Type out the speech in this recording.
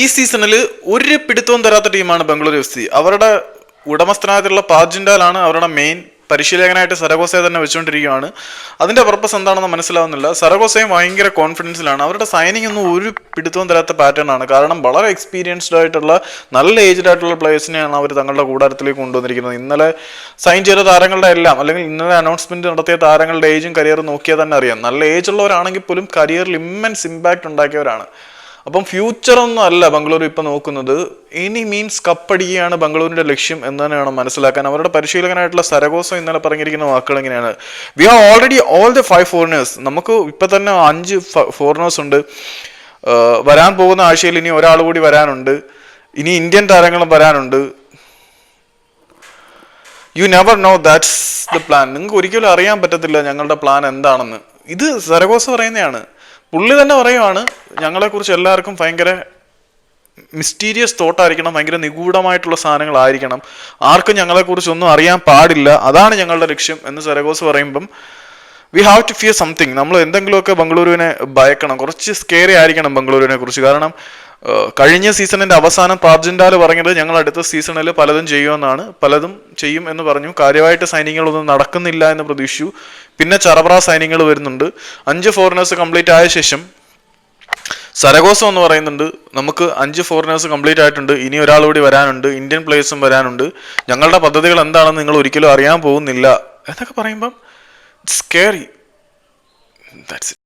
ഈ സീസണിൽ ഒരു പിടുത്തവും തരാത്ത ടീമാണ് ബംഗളൂരു എഫ് സി. അവരുടെ ഉടമസ്ഥനായിട്ടുള്ള പാജിൻഡാലാണ് അവരുടെ മെയിൻ പരിശീലകനായിട്ട് സരഗോസയെ തന്നെ വെച്ചുകൊണ്ടിരിക്കുകയാണ്. അതിന്റെ പർപ്പസ് എന്താണെന്ന് മനസ്സിലാവുന്നില്ല. സരഗോസയും ഭയങ്കര കോൺഫിഡൻസിലാണ് അവരുടെ സൈനിങ് ഒന്നും ഒരു പിടുത്തവും തരാത്ത പാറ്റേൺ ആണ്. കാരണം വളരെ എക്സ്പീരിയൻസ്ഡ് ആയിട്ടുള്ള നല്ല ഏജ്ഡ് ആയിട്ടുള്ള പ്ലേയേഴ്സിനെയാണ് അവർ തങ്ങളുടെ കൂടാരത്തിലേക്ക് കൊണ്ടുവന്നിരിക്കുന്നത്. ഇന്നലെ സൈൻ ചെയ്ത താരങ്ങളുടെ എല്ലാം അല്ലെങ്കിൽ ഇന്നലെ അനൗൺസ്മെന്റ് നടത്തിയ താരങ്ങളുടെ ഏജും കരിയറും നോക്കിയാൽ തന്നെ അറിയാം. നല്ല ഏജ് ഉള്ളവരാണെങ്കിൽ പോലും കരിയറിൽ ഇമ്മൻസ് ഇമ്പാക്ട് ഉണ്ടാക്കിയവരാണ്. അപ്പം ഫ്യൂച്ചർ ഒന്നും അല്ല ബംഗളൂരു ഇപ്പം നോക്കുന്നത്. എനി മീൻസ് കപ്പടിക്കുകയാണ് ബംഗളൂരിന്റെ ലക്ഷ്യം എന്ന് തന്നെ വേണം മനസ്സിലാക്കാൻ. അവരുടെ പരിശീലകനായിട്ടുള്ള സരഗോസോ ഇന്നലെ പറഞ്ഞിരിക്കുന്ന വാക്കുകൾ എങ്ങനെയാണ് we are already all the five foreigners നമുക്ക് ഇപ്പം തന്നെ അഞ്ച് ഫോറിനേഴ്സ് ഉണ്ട്. വരാൻ പോകുന്ന ആഴ്ചയിൽ ഇനി ഒരാൾ കൂടി വരാനുണ്ട്. ഇനി ഇന്ത്യൻ താരങ്ങളും വരാനുണ്ട്. You never know that's the plan നിങ്ങൾക്ക് ഒരിക്കലും അറിയാൻ പറ്റത്തില്ല ഞങ്ങളുടെ പ്ലാൻ എന്താണെന്ന്. ഇത് സരഗോസ പറയുന്നതാണ്. പുള്ളി തന്നെ പറയുവാണ് ഞങ്ങളെക്കുറിച്ച് എല്ലാവർക്കും ഭയങ്കര മിസ്റ്റീരിയസ് തോട്ടായിരിക്കണം ഭയങ്കര നിഗൂഢമായിട്ടുള്ള സാധനങ്ങളായിരിക്കണം. ആർക്കും ഞങ്ങളെക്കുറിച്ചൊന്നും അറിയാൻ പാടില്ല. അതാണ് ഞങ്ങളുടെ ലക്ഷ്യം എന്ന് സരഗോസ് പറയുമ്പം we have to fear something നമ്മൾ എന്തെങ്കിലുമൊക്കെ ബംഗളൂരുവിനെ ഭയക്കണം. കുറച്ച് സ്കേറി ആയിരിക്കണം ബംഗളൂരുവിനെ കുറിച്ച്. കാരണം കഴിഞ്ഞ സീസണിന്റെ അവസാനം പാർജന്റാൽ പറഞ്ഞത് ഞങ്ങൾ അടുത്ത സീസണിൽ പലതും ചെയ്യുമെന്നാണ്. പലതും ചെയ്യും എന്ന് പറഞ്ഞു. കാര്യമായിട്ട് സൈനിങ്ങുകളൊന്നും നടക്കുന്നില്ല എന്ന് പ്രതീക്ഷിച്ചു. പിന്നെ ചറബ്ര സൈനികങ്ങൾ വരുന്നുണ്ട്. അഞ്ച് ഫോറിനേഴ്സ് കംപ്ലീറ്റ് ആയ ശേഷം സരഗോസം എന്ന് പറയുന്നുണ്ട്. നമുക്ക് അഞ്ച് ഫോറിനേഴ്സ് കംപ്ലീറ്റ് ആയിട്ടുണ്ട്. ഇനി ഒരാൾ കൂടി വരാനുണ്ട്. ഇന്ത്യൻ പ്ലേയേഴ്സും വരാനുണ്ട്. ഞങ്ങളുടെ പദ്ധതികൾ എന്താണെന്ന് നിങ്ങൾ ഒരിക്കലും അറിയാൻ പോകുന്നില്ല. എന്നൊക്കെ പറയുമ്പം സ്കേറി ദാറ്റ്സ്